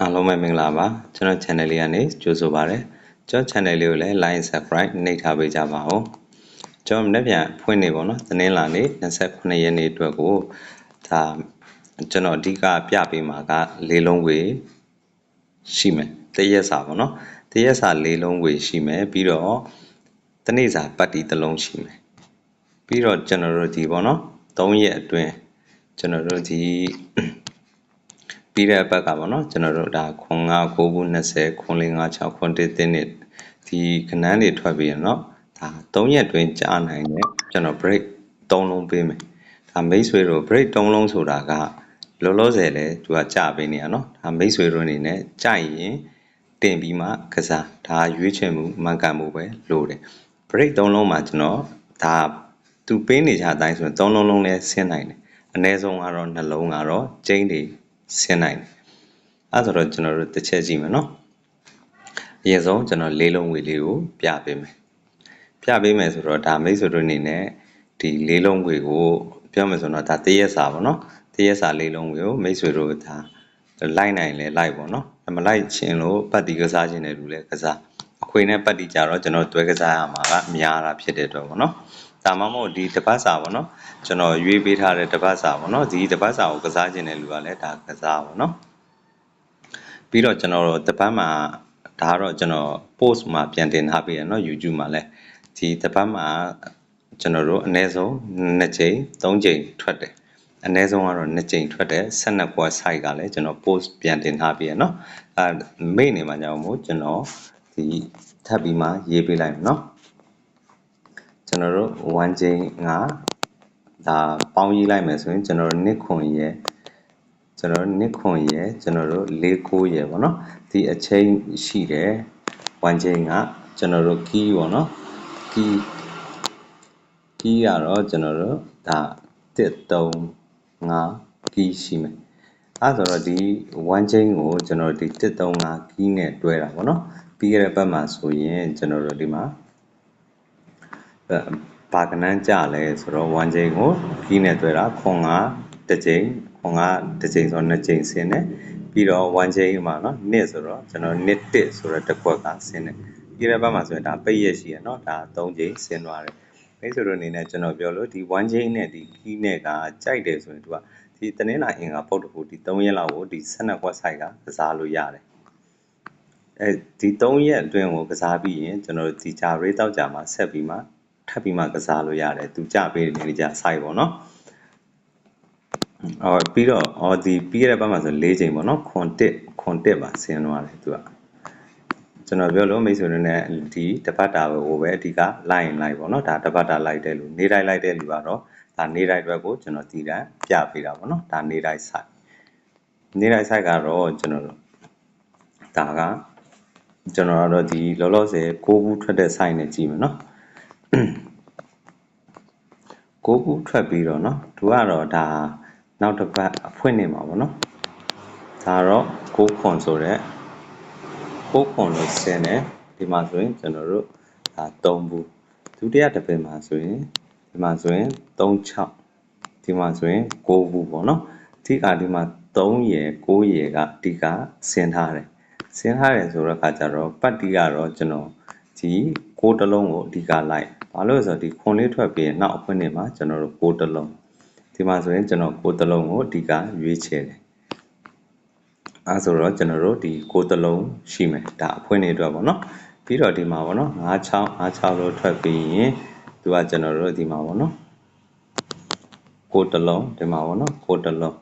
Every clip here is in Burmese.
အားလုံးပဲမင်္ဂလာပါကျွန်တော် channel လေးကနေကြိုဆိုပါရစေကျွန်တော် channel လေးကိုလည်း like subscribe နှိပ်ထားပေးကြပါဦးကျွန်တော်မနေ့ပြန်ဖွင့်နေပါတော့သတင်းလာနေ28ရက်နေ့အတွက်ကိုဒါကျွန်တော်အဓိကပြပေးမှာကလေးလုံးဝေရှိမယ်တရက်စာပေါ့နော်တရက်စာလေးလုံးဝေရှိမယ်ပြီးတော့တနေ့စာပတ်တီတစ်လုံးရှိမယ်ပြီးတော့ကျွန်တော်တို့ဒီပေါ့နော်3ရက်အတွင်းကျွန်တော်တို့ဒီ ပြီးတဲ့ဘက်ကပေါ့နော်ကျွန်တော်တို့ဒါခွန်9 9ခု20ခွန်4 5 6ခွန်1တင်းနဲ့ဒီခဏန်းတွေထွက်ပြီးရနော်ဒါ3ရက်တွင်ကြားနိုင်တယ်ကျွန်တော် break 3လုံးပေးမယ်ဒါမိတ်ဆွေတို့ break 3လုံးဆိုတာကလောလောဆယ်လဲသူကကြပေးနေရနော်ဒါမိတ်ဆွေတို့အနေနဲ့ကြိုက်ရင်တင်ပြီးမှကစားဒါရွေးချယ်မှုမှန်ကန်မှုပဲလိုတယ် break 3လုံးမှာကျွန်တော်ဒါသူပေးနေကြအတိုင်းဆိုရင်3လုံးလုံးလဲဆင်းနိုင်တယ်အနည်းဆုံးကတော့နှလုံးကတော့ကျင်းတွေ ဆင်းနိုင်တယ်အဲဆိုတော့ကျွန်တော်တို့တစ်ချက်ကြည့်မယ်နော်အရင်ဆုံးကျွန်တော်လေးလုံးဝေလေးကိုပြပေးမယ်ပြပေးမယ်ဆိုတော့ဒါမိတ်ဆွေတို့အနေနဲ့ဒီလေးလုံးဝေကိုပြောမယ်ဆိုတော့ဒါတရက်စာပေါ့နော်တရက်စာလေးလုံးဝေကိုမိတ်ဆွေတို့ဒါလိုက်နိုင်လဲလိုက်ပေါ့နော်မလိုက်ချင်းလို့ပတ်တီကစားခြင်းတဲ့လူလဲကစားအခွေနဲ့ပတ်တီကြတော့ကျွန်တော်တွဲကစားရမှာကများတာဖြစ်တဲ့အတွက်ပေါ့နော် ဒါမှမဟုတ်ဒီတပတ်စာပေါ့နော်ကျွန်တော်ရွေးပေးထားတဲ့တပတ်စာပေါ့နော်ဒီတပတ်စာကိုကစားခြင်းတဲ့လူကလည်းဒါကစားပေါ့နော်ပြီးတော့ကျွန်တော်တို့တပတ်မှာဒါကတော့ကျွန်တော် post မှာပြန်တင်ထားပေးရနော် YouTube မှာလည်းဒီတပတ်မှာကျွန်တော်တို့အနည်းဆုံး2ကြိမ်3ကြိမ်ထွက်တယ်အနည်းဆုံးကတော့2ကြိမ်ထွက်တယ်12ကွာ site ကလည်းကျွန်တော် post ပြန်တင်ထားပေးရနော်အဲမိတ်နေမှာကြောင့်မို့ကျွန်တော်ဒီထပ်ပြီးမှရေးပေးလိုက်မယ်နော် ကျွန်တော်တို့1ချိန်ကဒါပေါင်းရေးလိုက်မယ်ဆိုရင်ကျွန်တော်တို့နှစ်ခွန်ရဲ့ကျွန်တော်တို့နှစ်ခွန်ရဲ့ကျွန်တော်တို့၄ကိုရဲ့ပေါ့နော်ဒီအချိန်ရှိတယ်1ချိန်ကကျွန်တော်တို့ key ပေါ့နော် key key ကတော့ကျွန်တော်တို့ဒါ1 3 5 key ရှိမယ်အဲဆိုတော့ဒီ1 chain ကိုကျွန်တော်ဒီ135 key နဲ့တွဲတာပေါ့နော်ပြီးရတဲ့ဘက်မှာဆိုရင်ကျွန်တော်တို့ဒီမှာ ဘာကနန်းကြလဲဆိုတော့1 chain ကို key နဲ့တွဲတာခွန်5တစ်ချိန်ခွန်5တစ်ချိန်ဆိုတော့2ချိန်ဆင်းတယ်ပြီးတော့1 chain မှာเนาะနှစ်ဆိုတော့ကျွန်တော်နှစ်တစ်ဆိုတော့တစ်ခွက်ကဆင်းတယ်ပြီးတဲ့ဘက်မှာဆိုရင်ဒါပိတ်ရက်ရှိရเนาะဒါ3ချိန်ဆင်းသွားတယ်မိတ်ဆွေတို့အနေနဲ့ကျွန်တော်ပြောလို့ဒီ1 chain နဲ့ဒီ key နဲ့ကကြိုက်တယ်ဆိုရင်သူကဒီတနင်္လာအင်္ဂါပုတ်တခုဒီ3ရက်လောက်ကိုဒီ12 website ကကစားလို့ရတယ်အဲဒီ3ရက်အတွင်းကိုကစားပြီးရင်ကျွန်တော်တို့ဒီဂျာရေးတောက်ကြမှာဆက်ပြီးမှ ထပ်ပြီးမှကစားလို့ရတယ်သူကြပေးနေကြ site ပေါ့နော်အော်ပြီးတော့အော်ဒီပြီးရတဲ့ဘက်မှာဆို၄ချိန်ပေါ့နော်ခွန်တစ်ခွန်တစ်ပါဆင်းသွားတယ်သူကကျွန်တော်ပြောလို့မိတ်ဆွေတွေနဲ့ဒီတပတ်တာကိုပဲအဓိကလိုက်ရင်လိုက်ပေါ့နော်ဒါတပတ်တာလိုက်တဲ့လူနေတိုင်းလိုက်တဲ့လူကတော့ဒါနေတိုင်းအတွက်ကိုကျွန်တော်တည်တံပြပေးတာပေါ့နော်ဒါနေတိုင်း site နေတိုင်း site ကတော့ကျွန်တော်တို့ဒါကကျွန်တော်တို့ဒီလောလောဆယ်6ခုထွက်တဲ့ site နဲ့ကြည့်မယ်နော် 6ခုထွက်ပြီးတော့เนาะသူကတော့ဒါနောက်တစ်ပတ်အဖွင့်နေမှာပေါ့နော်ဒါတော့6ခွန်ဆိုတဲ့6ခွန်လို့ဆင်းတယ်ဒီမှာဆိုရင်ကျွန်တော်တို့ဒါ3ဘူးဒုတိယတစ်ပတ်မှာဆိုရင်ဒီမှာဆိုရင်36ဒီမှာဆိုရင်6ဘူးပေါ့နော်အဓိကဒီမှာ3ရယ်6ရယ်ကအဓိကဆင်းထားတယ်ဆင်းထားတယ်ဆိုတော့အခါကျတော့ပတ်တီကတော့ကျွန်တော်ဒီ6တလုံးကိုအဓိကလိုက် ဘာလို့လဲဆိုတော့ဒီခွန်လေးထွက်ပြီးနောက်အဖွင့်နေမှာကျွန်တော်တို့6တလုံးဒီမှာဆိုရင်ကျွန်တော်6တလုံးကိုအဓိကရွေးချယ်တယ်အဲဆိုတော့ကျွန်တော်တို့ဒီ6တလုံးရှိမယ်ဒါအဖွင့်နေအတွက်ပေါ့နော်ပြီးတော့ဒီမှာပေါ့နော်56 56လို့ထွက်ပြီးရင်သူကကျွန်တော်တို့ဒီမှာပေါ့နော်6တလုံးဒီမှာပေါ့နော်6တလုံး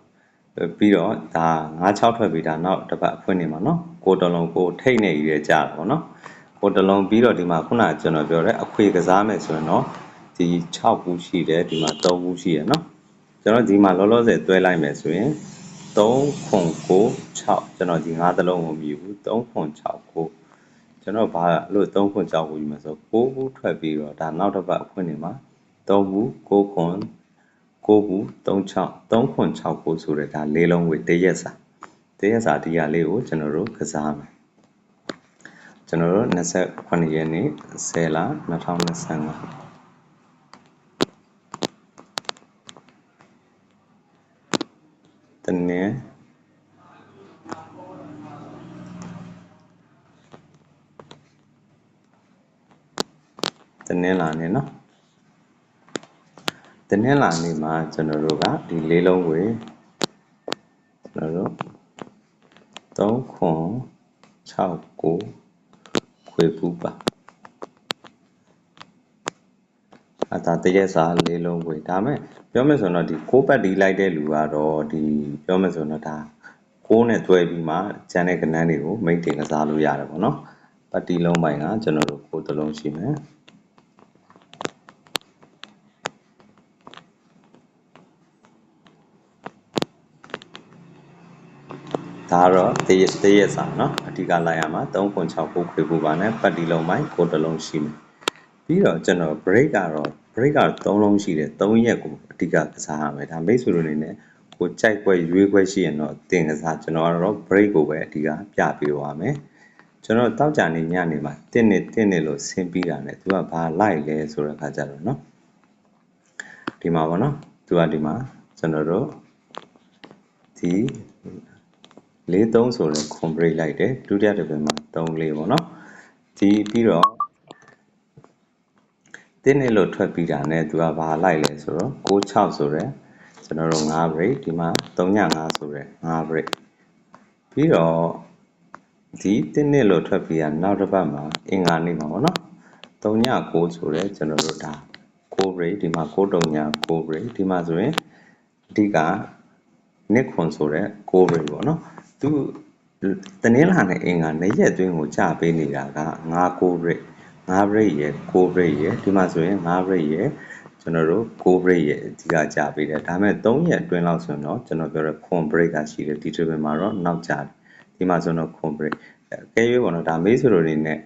ပြီးတော့ဒါ56ထွက်ပြီးဒါနောက်တစ်ပတ်အဖွင့်နေမှာနော်6တလုံးကိုထိတ်နေရကြတာပေါ့နော် 6တလုံးပြီးတော့ဒီမှာခုနကကျွန်တော်ပြောတဲ့အခွေကစားမယ်ဆိုရင်တော့ဒီ6ဘူးရှိတယ်ဒီမှာ3ဘူးရှိရယ်နော်ကျွန်တော်ဒီမှာလောလောဆယ်တွဲလိုက်မယ်ဆိုရင်3ခွန်9 6ကျွန်တော်ဒီ5သလုံးကိုမြည်ဘူး3ခွန်6 9ကျွန်တော်ဘာလို့3ခွန်6ကိုယူမှာဆို9ဘူးထွက်ပြီးတော့ဒါနောက်တစ်ပတ်အဖွင့်နေမှာ3ဘူး9ခွန်9ဘူး36 3ခွန်6 9ဆိုတဲ့ဒါလေးလုံးဝေတရက်စာတရက်စာဒီဟာလေးကိုကျွန်တော်တို့ကစားမယ် ကျွန်တော်တို့29ရက်နေ့10လ2025တနင်တနင်လာနေเนาะတနင်လာနေမှာကျွန်တော်တို့ကဒီလေးလုံးကို ခွေပူပါအတာတရက်စာလေးလုံးကိုဒါမဲ့ပြောမယ်ဆိုတော့ဒီ6ပတ်ဒီလိုက်တဲ့လူကတော့ဒီပြောမယ်ဆိုတော့ဒါ6နဲ့တွဲပြီးမှကျန်တဲ့ကဏ္ဍတွေကိုမိတ်တင်ကစားလို့ရတယ်ပေါ့နော်ပတ်တီလုံးပိုင်းကကျွန်တော်တို့ကိုယ်တစ်လုံးရှိမယ်ဒါကတော့တရက်တရက်စာเนาะ အဓိကလိုက်ရမှာ3.6ခုခွေဖို့ပါနဲ့ပတ်တီလုံးပိုင်းကိုယ်တစ်လုံးရှိမယ်ပြီးတော့ကျွန်တော် break ကတော့ break က3လုံးရှိတယ်3ရက်ကိုအဓိကကစားရမယ်ဒါမိတ်ဆွေတို့အနေနဲ့ကိုကြိုက်ွက်ရွေးခွက်ရှိရင်တော့တင်ကစားကျွန်တော်ကတော့ break ကိုပဲအဓိကပြပေးပါမယ်ကျွန်တော်တောက်ကြနေညနေမှာတင်းနေတင်းနေလို့ဆင်းပြီးတာ ਨੇ သူကဘာလိုက်လဲဆိုတဲ့အခါကျတော့เนาะဒီမှာပေါ့နော်သူကဒီမှာကျွန်တော်တို့ဒီ 43ဆိုတဲ့ complete လိုက်တယ်ဒုတိယတစ်ပင်မှာ3လေးပေါ့နော်ဒီပြီးတော့တင်းနေလို့ထွက်ပြီးတာ ਨੇ သူကဘာလိုက်လဲဆိုတော့96ဆိုတဲ့ကျွန်တော်တို့5 break ဒီမှာ35ဆိုတဲ့5 break ပြီးတော့ဒီတင်းနေလို့ထွက်ပြီးတာနောက်တစ်ပတ်မှာအင်္ဂါနေ့မှာပေါ့နော်39ဆိုတဲ့ကျွန်တော်တို့ဒါ6 break ဒီမှာ6တုံညာ6 break ဒီမှာဆိုရင်အဓိကနှစ်ခွန်ဆိုတဲ့6 break ပေါ့နော် သူတနင်္လာနဲ့အင်္ဂါနေ့ရက်အတွင်းကိုကြာပေးနေတာက9 6 break 5 break ရယ်6 break ရယ်ဒီမှာဆိုရင်5 break ရယ်ကျွန်တော်တို့6 break ရယ်အဓိကကြာပေးတယ်ဒါပေမဲ့3ရက်အတွင်းလောက်ဆိုရင်တော့ကျွန်တော်ပြောတဲ့ခွန် break ကရှိတယ်ဒီ table မှာတော့နောက်ကျတယ်ဒီမှာဆိုတော့ခွန် break ကဲရွေးပေါ့နော်ဒါမေးဆိုလို့နေနဲ့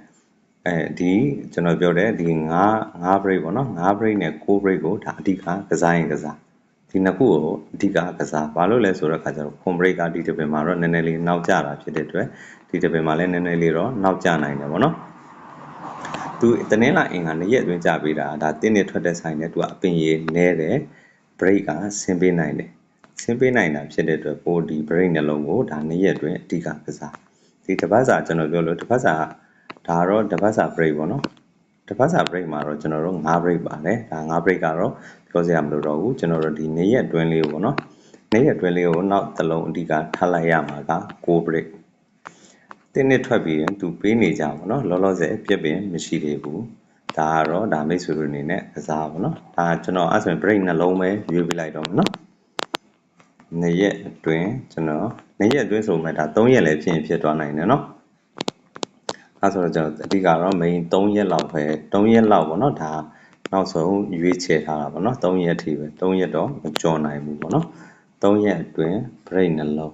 အဲဒီကျွန်တော်ပြောတဲ့ဒီ9 9 break ပေါ့နော်9 break နဲ့6 break ကိုဒါအဓိကကစားရင်ကစား ဒီနှစ်ခုကိုအဓိကကစားဘာလို့လဲဆိုတော့ခါကျတော့ home break ကဒီတစ်ပင်မှာတော့နည်းနည်းလေးနောက်ကျတာဖြစ်တဲ့အတွက်ဒီတစ်ပင်မှာလည်းနည်းနည်းလေးတော့နောက်ကျနိုင်တယ်ဗောနော်သူတနင်္လာအင်္ဂါနေ့ရက်အတွင်းကြာပေးတာဒါတင်းနေထွက်တဲ့ဆိုင်နဲ့သူကအပင်ရည်နဲတယ် break ကဆင်းပေးနိုင်တယ်ဆင်းပေးနိုင်တာဖြစ်တဲ့အတွက်ပိုဒီ break နှလုံးကိုဒါနေ့ရက်အတွင်းအဓိကကစားဒီတစ်ပတ်စာကျွန်တော်ပြောလို့တစ်ပတ်စာဒါတော့တစ်ပတ်စာ break ပေါ့နော် တစ်ပတ်စာ break မှာတော့ကျွန်တော်တို့9 break ပါတယ်ဒါ9 break ကတော့ပြောစရာမလိုတော့ဘူးကျွန်တော်တို့ဒီနေ့ရက်အတွင်းလေးကိုပေါ့နော်နေ့ရက်အတွင်းလေးကိုနောက်တစ်လုံးအဓိကထားလိုက်ရမှာက9 break တင်းနှစ်ထွက်ပြီးရင်သူပေးနေကြပါတော့လောလောဆယ်ပြက်ပင်မရှိသေးဘူးဒါကတော့ဒါမိတ်ဆွေတို့အနေနဲ့ကစားပါတော့ဒါကျွန်တော်အဲ့ဆိုရင် break နှလုံးပဲရွေးပြလိုက်တော့မယ်နော်နေ့ရက်အတွင်းကျွန်တော်နေ့ရက်အတွင်းဆိုမှဒါ3ရက်လည်းဖြစ်ရင်ဖြစ်သွားနိုင်တယ်နော် အဲဆိုတော့ကျွန်တော်အဓိကတော့ main 3ရက်လောက်ပဲ3ရက်လောက်ပေါ့နော်ဒါနောက်ဆုံးရွေးချယ်ထားတာပေါ့နော်3ရက်ထိပဲ3ရက်တော့မကျော်နိုင်ဘူးပေါ့နော်3ရက်အတွင်း break နှလုံး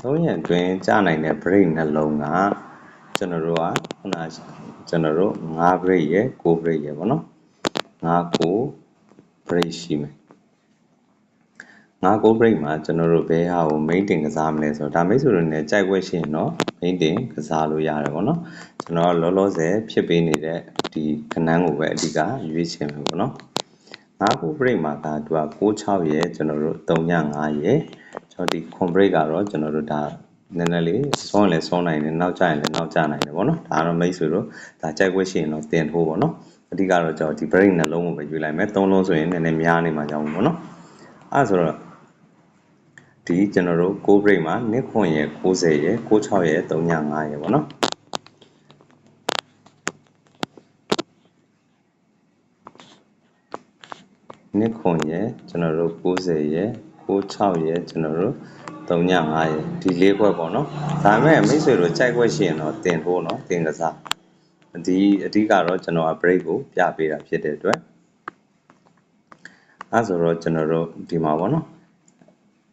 3ရက်အတွင်းကြာနိုင်တဲ့ break နှလုံးကကျွန်တော်တို့ကခုနကျွန်တော်တို့5 break ရယ်6 break ရယ်ပေါ့နော်5 9 break ရှိမယ် ငါးကို break မှာကျွန်တော်တို့ဘယ်ဟာကို main တင်ကစားမလဲဆိုတော့ဒါမိတ်ဆွေတို့နဲ့ကြိုက်ွက်ရှိရင်တော့ main တင်ကစားလို့ရတယ်ပေါ့နော်ကျွန်တော်လောလောဆယ်ဖြစ်ပေးနေတဲ့ဒီခဏန်းကိုပဲအဓိကရွေးချင်မယ်ပေါ့နော်ငါးကို break မှာကသူက66ရဲ့ကျွန်တော်တို့35ရဲ့ကျွန်တော်ဒီ con break ကတော့ကျွန်တော်တို့ဒါနည်းနည်းလေးစောရင်လည်းစောနိုင်တယ်နောက်ကျရင်လည်းနောက်ကျနိုင်တယ်ပေါ့နော်ဒါကတော့မိတ်ဆွေတို့ဒါကြိုက်ွက်ရှိရင်တော့တင်ထိုးပေါ့နော်အဓိကတော့ကျွန်တော်ဒီ break နှလုံးကိုပဲယူလိုက်မယ်သုံးလုံးဆိုရင်နည်းနည်းများနေမှာကြောင်းပေါ့နော်အဲဆိုတော့ ဒီကျွန်တော်တို့6 break မှာနှစ်ခွန်ရယ်60ရယ်66ရယ်35ရယ်ပေါ့နော်နှစ်ခွန်ရယ်ကျွန်တော်တို့60ရယ်66ရယ်ကျွန်တော်တို့35ရယ်ဒီလေးခွက်ပေါ့နော်ဒါပေမဲ့မိတ်ဆွေတို့ကြိုက်ခွက်ရှိရင်တော့တင်ထိုးနော်တင်ကစားဒီအဓိကတော့ကျွန်တော်က break ကိုပြပေးတာဖြစ်တဲ့အတွက်အဲဆိုတော့ကျွန်တော်တို့ဒီမှာပေါ့နော်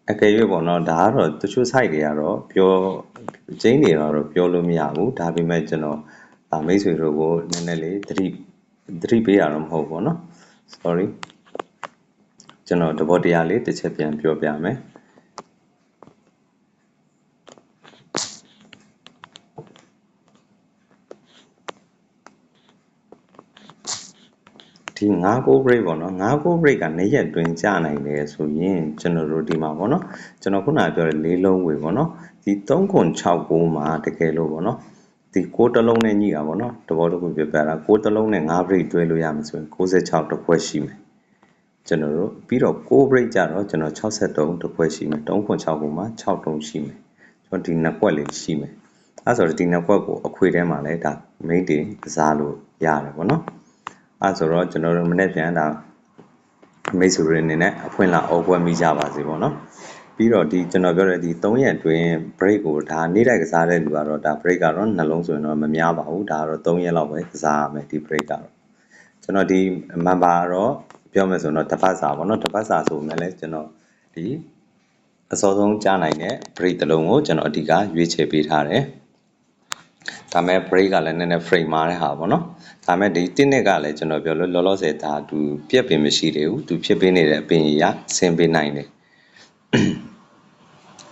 အကယ်၍ပေါ့နော်ဒါကတော့တချို့ site တွေကတော့ပြောကျင်းတွေကတော့ပြောလို့မရဘူးဒါပေမဲ့ကျွန်တော်ဒါမိတ်ဆွေတို့ကိုနည်းနည်းလေးသတိသတိပေးရတော့မဟုတ်ဘူးပေါ့နော် sorry ကျွန်တော်သဘောတရားလေးတစ်ချက်ပြန်ပြောပြမယ် ဒီဒီ9 go break ပေါ့နော်9 go break ကနေရက်တွင်ကြာနိုင်တယ်ဆိုရင်ကျွန်တော်တို့ဒီမှာပေါ့နော်ကျွန်တော်ခုနကပြောတဲ့လေးလုံးဝေပေါ့နော်ဒီ3ခွန်6ကိုမှာတကယ်လို့ပေါ့နော်ဒီကိုတစ်လုံးနဲ့ညှိတာပေါ့နော်တဘောတစ်ခုပြပြတာကိုတစ်လုံးနဲ့9 break တွဲလို့ရမှာဆိုရင်66တစ်ခွက်ရှိမယ်ကျွန်တော်တို့ပြီးတော့6 break ကြတော့ကျွန်တော်63တစ်ခွက်ရှိမယ်3ခွန်6ကိုမှာ6တုံးရှိမယ်ကျွန်တော်ဒီနှစ်ခွက်လေးရှိမယ်အဲဆိုတော့ဒီနှစ်ခွက်ကိုအခွေထဲမှာလဲဒါ main တင်ကစားလို့ရတယ်ပေါ့နော် အဲဆိုတော့ကျွန်တော်တို့မနေ့ပြန်တာမိတ်ဆွေတွေအနေနဲ့အဖွင့်လာအော်ပွဲမိကြပါစေပေါ့နော်ပြီးတော့ဒီကျွန်တော်ပြောတဲ့ဒီ3ရက်အတွင်း break ကိုဒါနေ့တိုက်ကစားတဲ့လူကတော့ဒါ break ကတော့နှလုံးဆိုရင်တော့မများပါဘူးဒါကတော့3ရက်လောက်ပဲကစားရမယ်ဒီ break ကတော့ကျွန်တော်ဒီ member ကတော့ပြောမယ်ဆိုတော့တစ်ပတ်စာပေါ့နော်တစ်ပတ်စာဆိုမှလည်းကျွန်တော်ဒီအစောဆုံးကြားနိုင်တဲ့ break တစ်လုံးကိုကျွန်တော်အဓိကရွေးချယ်ပေးထားတယ် ဒါမဲ့ break ကလည်းနည်းနည်း frame မာတဲ့ဟာပေါ့နော်ဒါမဲ့ဒီတစ်နှစ်ကလည်းကျွန်တော်ပြောလို့လောလောဆယ်ဒါသူပြက်ပင်မရှိသေးဘူးသူဖြစ်ပေးနေတဲ့အပင်ကြီးရဆင်ပေးနိုင်တယ်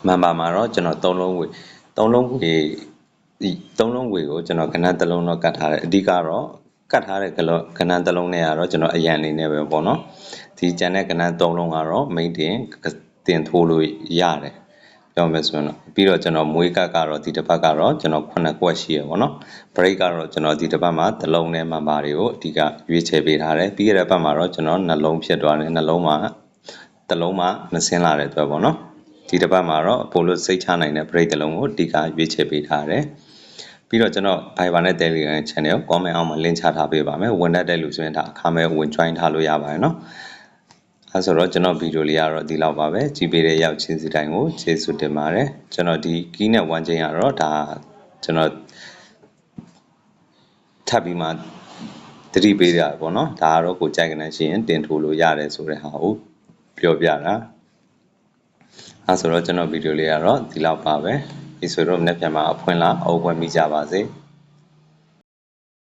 မှန်ပါမှာတော့ကျွန်တော်သုံးလုံးဝေသုံးလုံးဝေဒီသုံးလုံးဝေကိုကျွန်တော်ကဏ္ဍတစ်လုံးတော့ကတ်ထားတယ်အဓိကတော့ကတ်ထားတဲ့ကလောကဏ္ဍတစ်လုံးနဲ့ကတော့ကျွန်တော်အရန်လေးနဲ့ပဲပေါ့နော်ဒီကျန်တဲ့ကဏ္ဍသုံးလုံးကတော့ main တင်တင်ထိုးလို့ရတယ် ပြောမယ်ဆိုရင်တော့ပြီးတော့ကျွန်တော်မွေးကတ်ကတော့ဒီတစ်ပတ်ကတော့ကျွန်တော်9ကွက်ရှိရပေါ့နော် break ကတော့ကျွန်တော်ဒီတစ်ပတ်မှာတစ်လုံးနဲ့မှန်ပါတွေကိုအဓိကရွေးချယ်ပေးထားတယ်ပြီးခဲ့တဲ့ပတ်မှာတော့ကျွန်တော်နှလုံးဖြစ်သွားတယ်နှလုံးမှာတစ်လုံးမှာမစင်းလာတဲ့အတွက်ပေါ့နော်ဒီတစ်ပတ်မှာတော့ပိုလို့စိတ်ချနိုင်တဲ့ break တစ်လုံးကိုအဓိကရွေးချယ်ပေးထားတယ်။ပြီးတော့ကျွန်တော် Viber နဲ့ Telegram channel ကို comment အောက်မှာ link ချထားပေးပါမယ်။ဝင်တတ်တဲ့လူဆိုရင်ဒါအခမဲ့ဝင် join ထားလို့ရပါတယ်နော်။ အဲဆိုတော့ကျွန်တော်ဗီဒီယိုလေးကတော့ဒီလောက်ပါပဲ။ကြည့်ပေးတဲ့ရောက်ချင်းစီတိုင်းကိုကျေးဇူးတင်ပါတယ်။ကျွန်တော်ဒီ key နဲ့ one chain ကတော့ဒါကျွန်တော်ထပ်ပြီးမှတတိပေးတာပေါ့နော်။ဒါကတော့ကိုကြိုက်ကနေရှိရင်တင်ထိုးလို့ရတယ်ဆိုတဲ့ဟာကိုပြောပြတာ။အဲဆိုတော့ကျွန်တော်ဗီဒီယိုလေးကတော့ဒီလောက်ပါပဲဒီဆိုတော့မနေ့ပြန်မှာအဖွင့်လာအုပ်ပွဲမိကြပါစေ။